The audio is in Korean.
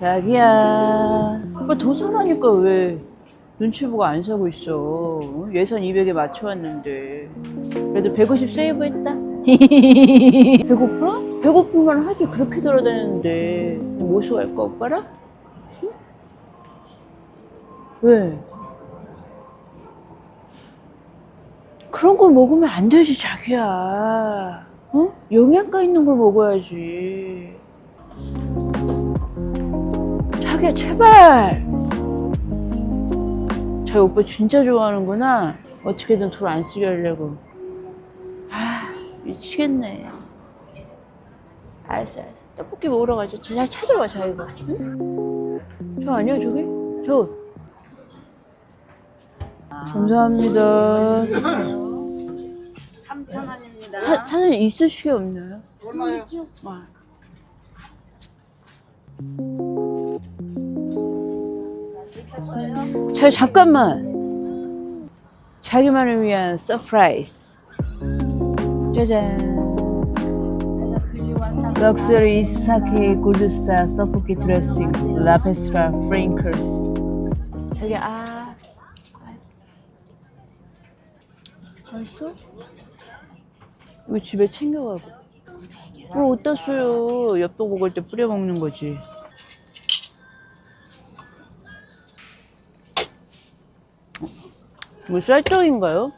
자기야. 더 사라니까 왜 눈치 보고 안 사고 있어? 어? 예산 200에 맞춰왔는데. 그래도 150 세이브 했다. 배고파? 배고프면 하지 그렇게 돌아다녔는데. 갈까, 오빠랑? 응? 왜? 그런 걸 먹으면 안 되지, 자기야. 어? 영양가 있는 걸 먹어야지. 자기야, 제발! 자기 오빠 진짜 좋아하는구나. 어떻게든 돈 안 쓰게 하려고. 아, 미치겠네. 알았어, 알았어. 떡볶이 먹으러 가자. 잘 찾아봐, 자기가. 응? 저 아니야, 저기? 저. 감사합니다. 3,000원입니다. 사, 사장님 있으시게 없나요? 얼마요? 아. 자, 잠깐만. 자기만을 위한 서프라이즈. 짜잔. 럭셔리 24K 골드스타 떡볶이 드레싱 라페스트라 프링클스. 자기 아. 맛있어? 이거 집에 챙겨가고. 그걸 어디다 써요? 엽떡 먹을 때 뿌려 먹는 거지. 뭐 쌀떡인가요?